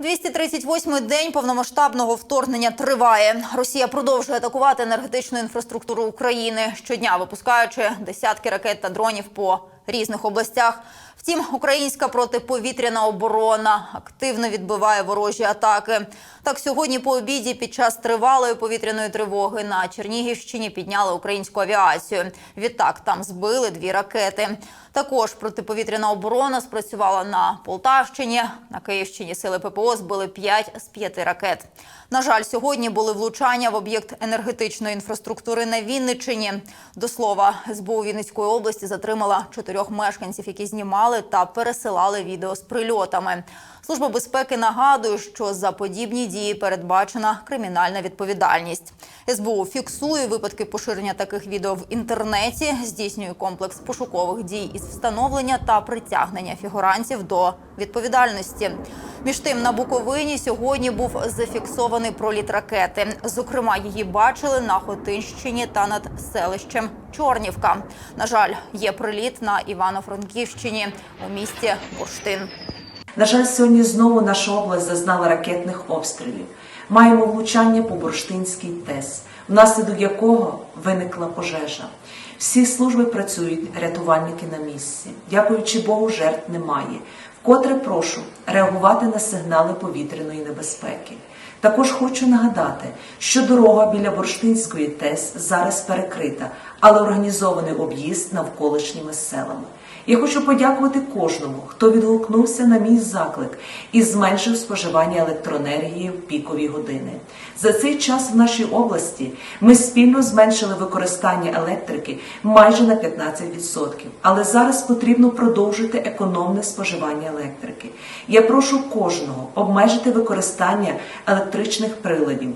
238-й день повномасштабного вторгнення триває. Росія продовжує атакувати енергетичну інфраструктуру України щодня, випускаючи десятки ракет та дронів по різних областях. Втім, українська протиповітряна оборона активно відбиває ворожі атаки. Так, сьогодні по обіді під час тривалої повітряної тривоги на Чернігівщині підняли українську авіацію. Відтак там збили дві ракети. Також протиповітряна оборона спрацювала на Полтавщині. На Київщині сили ППО збили 5 з 5 ракет. На жаль, сьогодні були влучання в об'єкт енергетичної інфраструктури на Вінниччині. До слова, СБУ Вінницької області затримала чотирьох мешканців, які знімали та пересилали відео з прильотами. Служба безпеки нагадує, що за подібні дії передбачена кримінальна відповідальність. СБУ фіксує випадки поширення таких відео в інтернеті, здійснює комплекс пошукових дій із встановлення та притягнення фігурантів до відповідальності. Між тим на Буковині сьогодні був зафіксований проліт ракети. Зокрема, її бачили на Хотинщині та над селищем Чорнівка. На жаль, є приліт на Івано-Франківщині у місті Бурштин. На жаль, сьогодні знову наша область зазнала ракетних обстрілів. Маємо влучання по Бурштинській ТЕС, внаслідок якого виникла пожежа. Всі служби працюють, рятувальники на місці. Дякуючи Богу, жертв немає. Вкотре прошу реагувати на сигнали повітряної небезпеки. Також хочу нагадати, що дорога біля Бурштинської ТЕС зараз перекрита, але організований об'їзд навколишніми селами. Я хочу подякувати кожному, хто відгукнувся на мій заклик і зменшив споживання електроенергії в пікові години. За цей час в нашій області ми спільно зменшили використання електрики майже на 15%. Але зараз потрібно продовжити економне споживання електрики. Я прошу кожного обмежити використання електричних приладів.